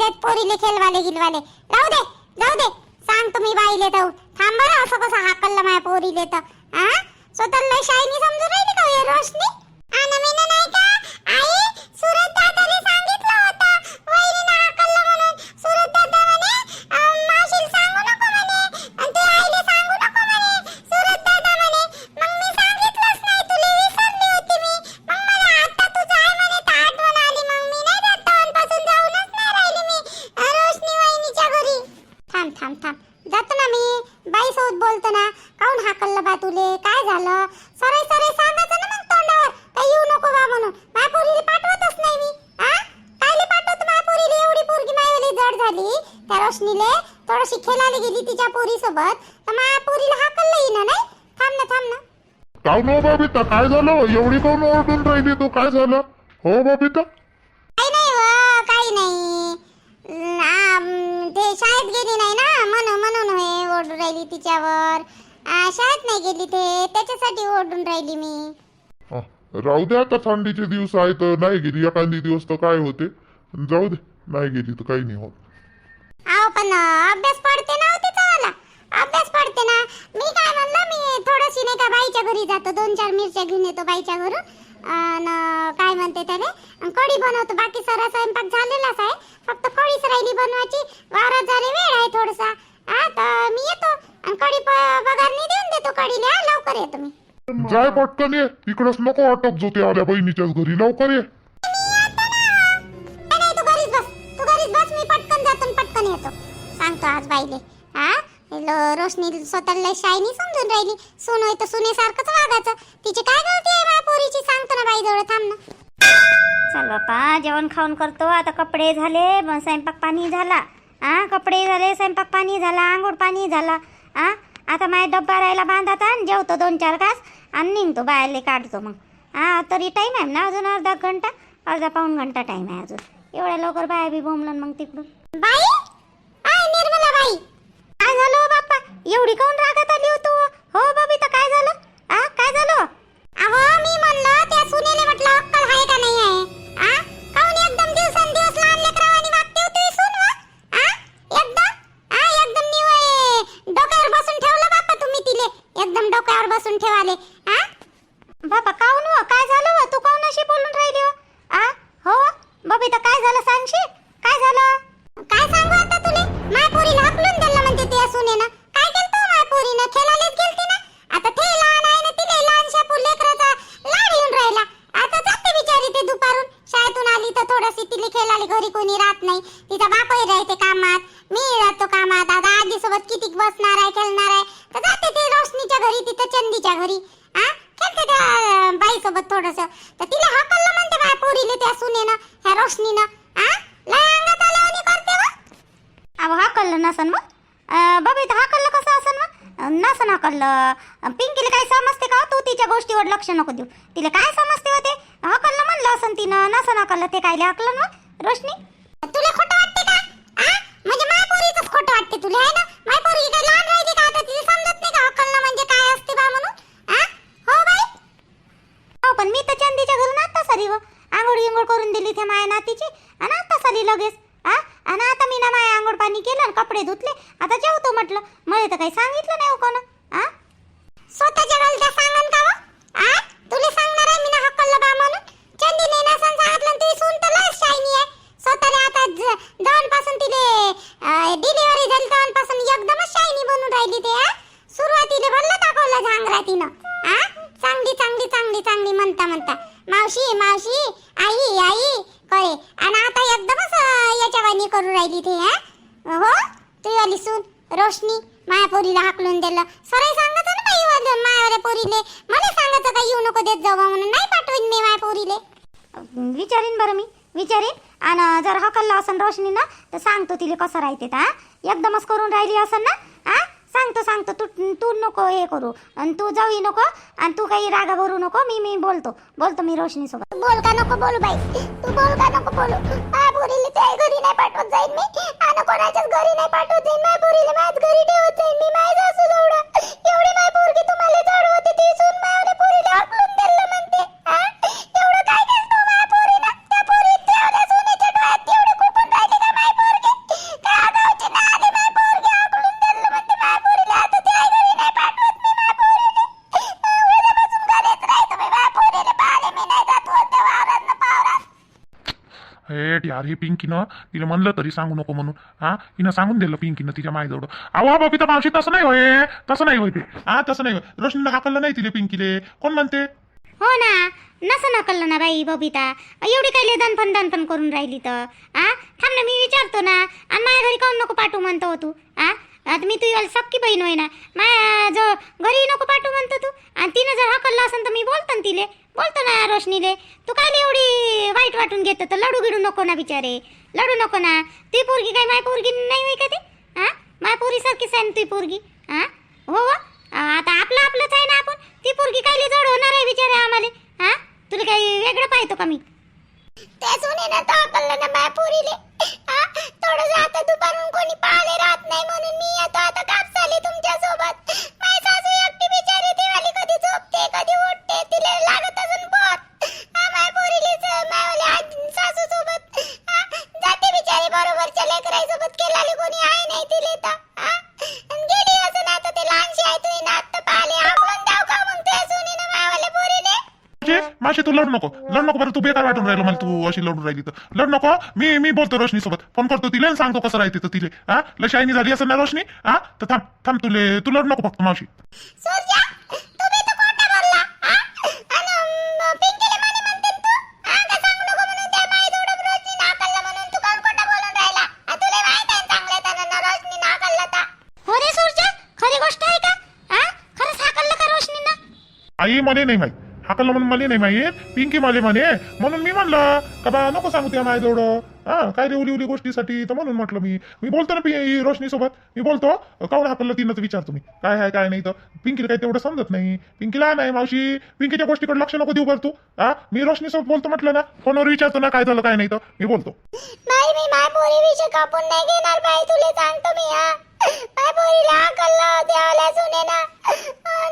देत पोरीले खेळवाले गिलवाले राहू दे जाऊ दे. सांग तुम्ही बाईले तर. थांब बरं असं कसं हाकललं माझ्या पोरीले तर. हा स्वतःला शायनी समजून राहिली का रोशनी? आणि मी नाही का आई सुरत दादाने सांगितलं होतं वहिनीनं हाकललं म्हणून सुरत दादा म्हणे अं, मावशीला सांगू नको म्हणे आणि ते आईले सांगू नको म्हणे सुरत दादा म्हणे मग मी सांगितलंच नाही तुला विसरली होती मी मग मला आता तुझं आहे म्हणे तर आठवण आली मग मी नाही जात तेव्हापासून जाऊनच नाही राहिली मी अं, रोशनी वहिनीच्या घरी थांब थांब थांब जातो ना मी बाई सोबत बोलतो ना काऊन हाकललं बा तुले काय झालं सरळ सरळ सांगायचं ना मग तोंडावर काय येऊ नको बा म्हणून माझ्या पोरीला पाठवतच नाही मी हा कायले पाठवतो माझ्या पोरीला एवढी पोरगी माझ्यावाली जड झाली त्या रोशनीले थोडीशी खेळायला गेली तिच्या पोरी सोबत तर माझ्या पोरीला हाकललं येईना नाही थांब ना थांब ना काय नो बबिता काय झालं? एवढी काऊन ओरडून राहिली तू? काय झालं? हो बबिता? काही नाही व काही नाही. आम, ते शाळेत गेली नाही ना? म्हणून म्हणून होय ओरडून राहिली तिच्यावर. आ, शाळेत नाही गेली ते त्याच्यासाठी ओरडून राहिली मी. हा, राहू दे आता थंडीचे दिवस आहे तर नाही गेली एखादी दिवस तर काय होते? जाऊ दे नाही गेली तर काही नाही होत. आहो पण अं, अभ्यास पडते ना हो तिचा वाला अभ्यास पडते ना मी काय म्हणलं मी थोडीशी नाही का बाईच्या घरी जातो. दोन चार मिरच्या घेऊन येतो बाईच्या घरून. काय म्हणते त्याने कढी बनवतो. बाकी सारा स्वयंपाक झालेलाच आहे. फक्त कढीच राहिली बनवायची. वावरात झाले वेळ आहे थोडासा. हा तर मी येतो. आणि कढी पगारनी देऊन देतो कढीला. लवकर येतो मी. जाय पटकन ये. इकडंच नको अटक जो ते आल्या बहिणीच्याच घरी. लवकर ये. नाही, नाही, तू घरीच बस. तू घरीच बस. मी पटकन जातो आणि पटकन येतो. सांगतो आज बाईले. लो- रोशनी स्वतःला शायनी समजून राहिली. सून तर सुनेसारखंच वागायचं. तिची काय गलती आहे माझ्या पोरीची? सांगतो ना बाई जवळ थांब ना. चल बापा जेवण खाऊन करतो. आता कपडे झाले मग स्वयंपाक पाणी झाला. हा कपडे झाले स्वयंपाक पाणी झाला आंघोळ पाणी झाला. हा आता माझ्या डब्बा राहायला बांधात आणि जेवतो दोन चार घास आणि निघतो बाहेरले काढतो मग. हा तरी टाईम आहे ना अजून अर्धा घंटा? अर्धा पाऊण घंटा टाईम आहे अजून. एवढ्या लवकर बाहेर बी बोंबलं मग तिकडून. बाई आय निर्मला बाई काय झालं हो बाप्पा एवढी काऊन रागात आली हो तू? हो बबिता काय झालं? हा काय झालं? अहो मी म्हणलं त्या सुनेले म्हटलं अक्कल आहे का नाही आहे? आ? काऊन एकदम दिवसेंदिवस लहान लेकरावानी वागते होती सून व? आ? एकदम आ एकदम निवय डोक्यावर बसून ठेवलं बापा तुम्ही तिले. एकदम डोक्यावर बसून ठेवाले. आ? बाबा काऊन हो? गेली तिथं चंदीच्या घरी. आ? खेळते त्या बाई सोबत थोडस? तर तिला हकललं म्हणते बाय पोरीले त्या सुनेनं ह्या रोशनीनं. आ? लय अंगात आल्यावानी करते व. अहो हाकललं नसन मग बाबा इथं हाकललं कसं असन मग नसन हाकललं. अं, पिंकीला काय समजते का? तू तिच्या गोष्टीवर लक्ष नको देऊ. तिला काय समजते होते हाकललं म्हणलं असन तिनं नसन हाकललं ते काय हाकलं मग रोशनी? तुला खोटं वाटते का? म्हणजे माझ्या पोरीच खोटं वाटते तुला आहे ना माय पोरगी काय लहान राहिली का आता तिला समजत नाही का हकलणं म्हणजे काय असते बा म्हणून आ हो बाई हो पण मी तर चंदीच्या घरून आता सारी व आंघोळ गिंघोळ करून दिली त्या माया नातीची आणि आता सारी लगेच आ आणि आता मी ना माया आंघोळ पाणी केलं आणि कपडे धुतले आता जेवतो म्हटलं मला तर काही सांगितलं नाही हो कोण आ स्वतःच्या गलत्या सांगन का व? आ तुला सांगणार आहे मी ना हकललं बा म्हणून चंदीने नसन सांगितलं तुझी सून तर लय शायनी आहे स्वतःला आता जवळपासून तिले डिलिव्हरी झाली तेव्हापासून एकदमच शायनी ते सुरुवातीला भरलं दाखवलं झांगरा तिनं आ? चांगली चांगली चांगली चांगली म्हणता म्हणता. मावशी मावशी आई आई करे आणि आता एकदमच याच्यावानी करून राहिली ते हा? हो? तू आली सून रोशनी माया पोरीला हाकलून दिलं. सरळ सांगत ना बाई वाद- मायावाल्या पोरीले मला सांगत का येऊ नको देत जाऊ म्हणून. नाही पाठवीन मी माया पोरीले विचारीन बरं मी विचारीन. आणि जर हकललं असन रोशनी ना तर सांगतो तिला कसं राहते तर एकदमच करून राहिली असन ना आ सांगतो सांगतो तू तू नको हे करू. आणि तू जाऊ नको आणि तू काही रागा भरू नको मी मी बोलतो. बोलतो मी रोशनी सोबत बोल का नको बोलू बाई? तू बोल का नको बोलू? माया पोरीले त्या घरी नाही पाठवत जाईन मी. आणि कोणाच्याच घरी नाही पाठवत जाईन. माझ्या पोरीले घरी ठेवत जाईन मी माझ्या सासू जवळ एवढी माय पोरगी तुम्हाला जाडवत यार पिंकीनं तिला म्हणलं तरी सांगू नको म्हणून. हा? हिनं सांगून दिलं पिंकीनं तिच्या मायजवळ. अहो बबिता मावशी तसं नाही होय. तसं नाही होय ते. हा तसं नाही होय. रोशनीला हाकललं नाही तिले पिंकीले. कोण म्हणते? हो ना. नसं नकललं ना बाई बबिता. एवढी काय दणफन दनपण करून राहिली तर? आ? थांब ना मी विचारतो ना. आणि माझ्या घरी काऊन नको पाठवू म्हणतो हो तू? आ? आता मी तुझी सक्की बहीण होय ना. माझ्या जो घरी नको पाठवू म्हणतो तू? आणि तिनं जर हकललं असेल तर मी बोलतो ना तिले. बोलतो ना रोशनीले तू काय एवढी वाईट वाटून घेतो? तर लडू गिडू नको ना बिचारे. लडू नको ना. ती पोरगी काय माय पोरगी नाही होय का ती हा? माय पोरी सारखीच आहे ना ती पोरगी? हा? हो, हो. आता आपलं आपलंच आहे ना आपण. ती पोरगी काय जड होणार आहे बिचारे आम्हाला? हा? तुला काही वेगळं पाहतो का मी? तेच सुने ना तो अकललं ना माय पोरीले. हा? थोडं आता दुपारून कोणी पाहिले राहत नाही म्हणून मी येतो. आता कापसाले तुमच्यासोबत माय सासू एकटी बिचारी वाली कधी झोपते कधी उठते तिला लागत अजून पोट हा माय मावशी तू लढ नको. लढ नको बरं तू बेकार वाटून राहिलं मला तू अशी लढून राहिली तर. लढ नको मी मी बोलतो रोशनी सोबत फोन करतो तिला आणि सांगतो कसं राहते तर तिले. हा? लय शायनी झाली असेल ना रोशनी? हा? तर थांब थांब तुले तू लढ नको फक्त मावशी. हा? हा हो रे सूरजा खरी गोष्ट आहे का? हा? खरंच हाकललं का रोशनीनं? आई मला नाही माहीत. हाकललं म्हणून मला नाही माहीत? पिंकी मला म्हणे. म्हणून मी म्हणलं का बा नको सांगू त्या माझ्याजवळ. हा काय रे उली उली गोष्टीसाठी? तर म्हणून म्हटलं मी. मी बोलतो ना पी रोशनी सोबत मी बोलतो काऊन हाकललं तिनं विचार विचारतो मी काय आहे काय नाही तर. पिंकीला काही तेवढं समजत नाही. पिंकीला नाही मावशी. पिंकीच्या गोष्टीकडे लक्ष नको देऊ करतो हा मी रोशनी सोबत बोलतो म्हटलं ना फोनवर विचारतो ना काय झालं काय नाही तर. मी बोलतो. नाही मी माय पोरी विषय कापून नाही घेणार बाई. सांगतो मी हा. माय पोरीला हाकलला देवाला सुने ना.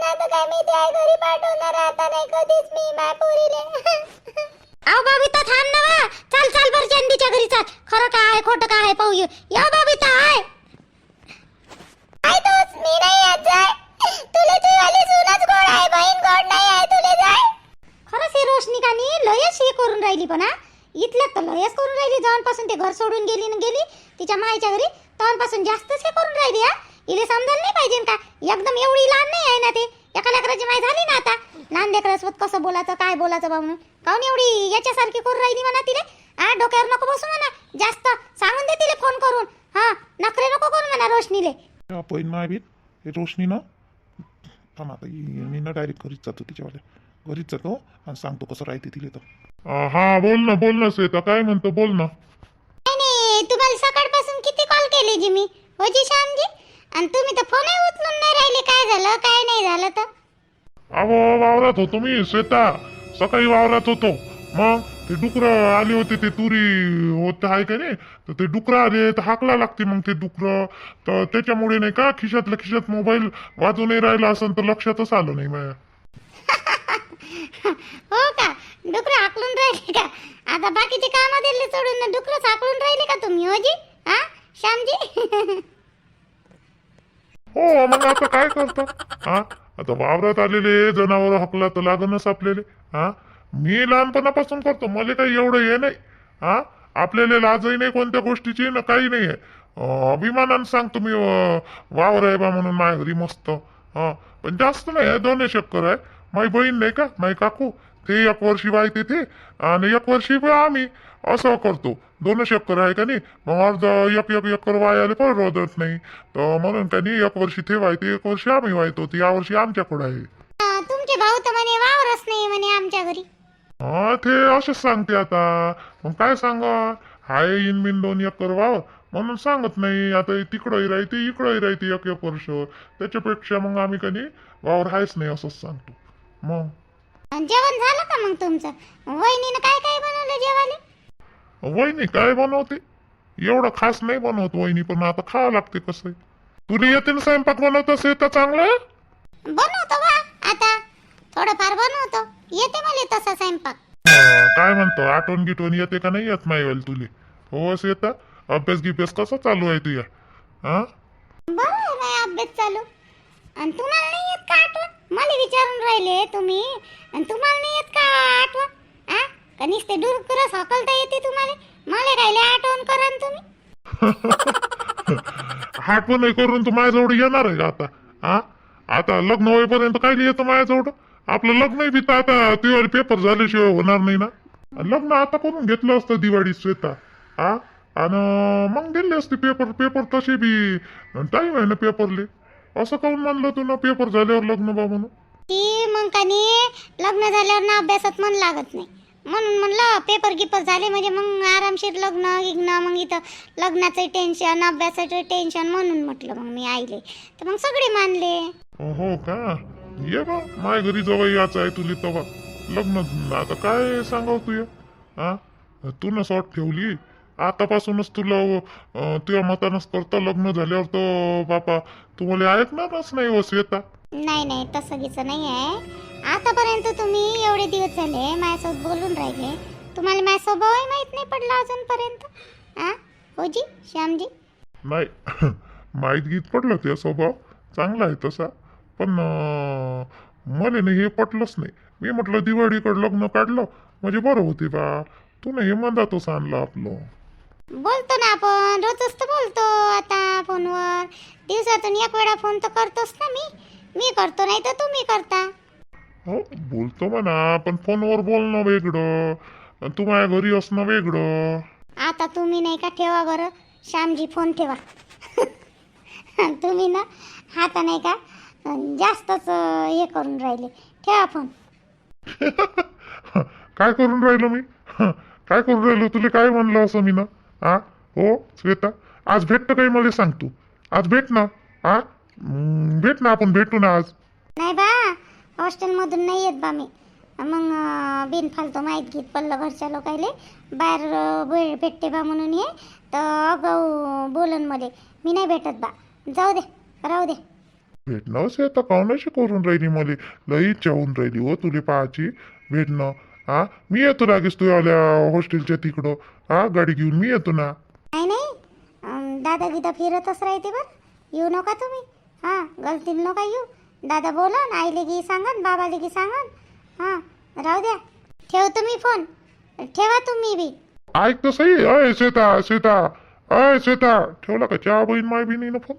ना तर काय मी त्या घरी पाठवणार आता नाही कधीच मी माय पोरीले. अहो बबिता थांब ना वा. चल चल बरं चंदीच्या घरी चल. खरं काय आहे खोटं काय आहे पाहू ये. या बबिता आहे काय तोच मी नाही येत जाय. तुला तुझी सुनच गोड आहे बहीण गोड नाही आहे तुला जाय. खरंच हे रोशनी का नाही लयच हे करून राहिली पण हा. इथल्यात तर लयच करून राहिली. जेव्हापासून ते घर सोडून गेली न गेली तिच्या मायच्या घरी. तेव्हापासून जास्तच हे करून राहिली हा. इले समजायला नाही पाहिजे का? एकदम एवढी लहान नाही आहे ना ते. एका लेकराची माय झाली ना आता. लहान लेकरासोबत कसं बोलायचं काय बोलायचं बा म्हणून. काऊन एवढी याच्यासारखी करून राहिली म्हणा तिले? हा डोक्यावर नको बसू म्हणा. जास्त सांगून दे तिले फोन करून. हा नखरे नको करू म्हणा रोशनीले. पहिन माय बीत हे रोशनी ना थांब आता मी ना डायरेक्ट घरीच जातो तिच्यावाल्या. घरीच जातो आणि सांगतो कसं राहते तिले तर. हा बोल ना बोल ना श्वेता. काय म्हणतो बोल ना. तुम्हाला सकाळपासून किती कॉल केले जी मी? हो जी श्यामजी? आणि तुम्ही तर फोनही उचलून नाही राहिले. काय झालं काय नाही झालं तर? अहो वावरात होतो मी श्वेता. सकाळी वावरात होतो. मग ते डुकर आले होते ते तुरी होत आहे का नाही? तर ते डुकर आले तर हाकला लागते मग ते डुकर. तर त्याच्यामुळे नाही का खिशातल्या खिशात मोबाईल वाजू नाही राहिला असं तर लक्षातच आलं नाही माझ्या हो का? डुकरं हाकलून राहिले का? आता बाकीचे काम दिले सोडून डुकरंच हाकलून राहिले का तुम्ही हो जी? हा? श्यामजी? हो मग आता काय करतो? हा? आता वावरात आलेले जनावर हकला तर लागणच आपल्याला हा? मी लहानपणापासून करतो मला काही एवढं हे नाही. हा? आपल्याला लाजही नाही कोणत्या गोष्टीची ना काही नाही आहे. अभिमानानं सांगतो मी वावर आहे बा म्हणून माझ्या घरी मस्त. हा? पण जास्त नाही आहे दोन चक्कर आहे. माझी बहीण नाही का? माझी काकू. ते एक वर्षी वायते तिथे आणि एक वर्षी आम्ही. असं करतो. दोन चक्कर आहे का नाही? मग अर्ध एक एक एकर वायाले परवडत नाही. तर म्हणून का नाही एक वर्षी ते वायते एक वर्षी आम्ही वायतो ती या वर्षी आमच्याकडे आहे. हा, तुमचे भाऊ तर म्हणे वावरच नाही म्हणे आमच्या घरी. हा ते असंच सांगते आता. मग काय सांगा? हाय इन बिन दोन एकर वावर म्हणून सांगत नाही. आता तिकडंही राहते इकडंही राहते एक एक वर्ष. त्याच्यापेक्षा मग आम्ही कधी वावर हायच नाही असंच सांगतो. मग? जेवण झालं का मग तुमचं? वहिनीनं काय काय बनवलं जेवायला? वहिनी काय बनवते? एवढं खास नाही बनवत वहिनी पण आता खावं लागते कसं तुला येते ना स्वयंपाक बनवत असेल तर चांगलं? बनवतो बा आता थोडंफार बनवतो. येते मला तसा स्वयंपाक. काय म्हणतो आठवण गिटवण येते का नाही येत मायवेल तुले? हो असं येतं अभ्यास गिभ्यास कसा चालू आहे तुझ्या? हा? बरं आहे अभ्यास चालू. आणि तुम्हाला नाही येत का आठवण? मला विचारून राहिले तुम्ही. आणि तुम्हाला नाही येत का आठवण? आ का नुसते डुरकुरच हकलता येते तुम्हाला? मला लय आठवण करा तुम्ही. आठवण करून तू माझ्याजवळ येणार आहे का आता? हा आता लग्न होईपर्यंत काय येतं माझ्याजवळ? आपलं लग्न बी तर आता तुझ्या पेपर झाल्याशिवाय होणार नाही ना. लग्न आता करून घेतलं असतं दिवाळी श्वेता. हा आणि मग दिले असते पेपर पेपर तसे बी. टाईम आहे ना पेपरले असं काऊन म्हणलं तू ना पेपर झाल्यावर लग्न बा म्हणून? ती मग कानी लग्न झाल्यावर ना अभ्यासात मन लागत नाही. म्हणून म्हणलं पेपर गिपर झाले म्हणजे मग आरामशीर लग्न गिग्न मग इथं लग्नाचं टेन्शन अभ्यासाचं टेन्शन म्हणून म्हटलं मग मी आईले. तर मग सगळे मानले. हो का? ये बा माय घरी जवळ याचं आहे तुला तेव्हा लग्न आता काय सांगाव तुया? हा तू न सॉट ठेवली. आतापासूनच तुला अं, तुझ्या मतानच करता लग्न झाल्यावर तर बापा तुम्हाला ऐकणारच नाही हो श्वेता. नाही नाही तसं गिचं नाही आहे. आतापर्यंत तुम्ही एवढे दिवस झाले माझ्यासोबत बोलून राहिले. तुम्हाला माझा स्वभावही माहीत नाही पडला अजूनपर्यंत. आ? हो जी श्यामजी? नाही माहीत गीत पडलं ते स्वभाव. चांगला आहे तसा. पण मला नाही हे पटलंच नाही. मी म्हटलं दिवाळीकडे लग्न काढलं. म्हणजे बरं होते बा. तू नाही हे मंदातच आणलं आपलं. बोलतो ना आपण. रोजच तर बोलतो आता फोनवर. दिवसातून एक वेळा फोन तर करतोच ना मी. मी करतो नाही तर तुम्ही करता. हो बोलतो म्हणा पण फोनवर बोलणं वेगळं. आणि तू माझ्या घरी असणं वेगळं. आता तुम्ही नाही का ठेवा बरं? श्यामजी फोन ठेवा. तुम्ही ना आता नाही का जास्तच हे करून राहिले. ठेवा फोन. काय करून राहिलो मी? काय करून राहिलो? तुला काय म्हणलं असं मी ना? हा हो श्वेता आज भेटतं काही मला सांग तू. आज भेट ना? हा हम्म, भेट ना आपण भेटू ना आज. नाही बा हॉस्टेलमधून नाही येत बा मी. मग अं, बिनफालतू माहीत घेत पडलं घरच्या लोकायले. बाहेर अं, भेटते बा म्हणून ये तर अगाऊ बोलनमध्ये मी नाही भेटत बा. जाऊ दे राहू दे. भेटणं श्वेता काउनाशी करून राहिली मला. लई इच्छा होऊन राहिली हो तुला पाहायची भेटणं हा मी येतो लागेच तू आल्या हॉस्टेलच्या तिकडं. हा गाडी घेऊन मी येतो ना. नाही नाही. अं, दादा गीता फिरतच राहते बरं. येऊ नका तुम्ही. हां गलतीनं नका येऊ. दादा बोला ना आईले की सांगा बाबाले की सांगा हां राहू द्या. ठेवतो मी फोन. ठेवा तुम्ही बी. ऐक तर सही अय श्वेता श्वेता. अय श्वेता. ठेवला का? चहा बहीण माय बहिणीनं ना फोन.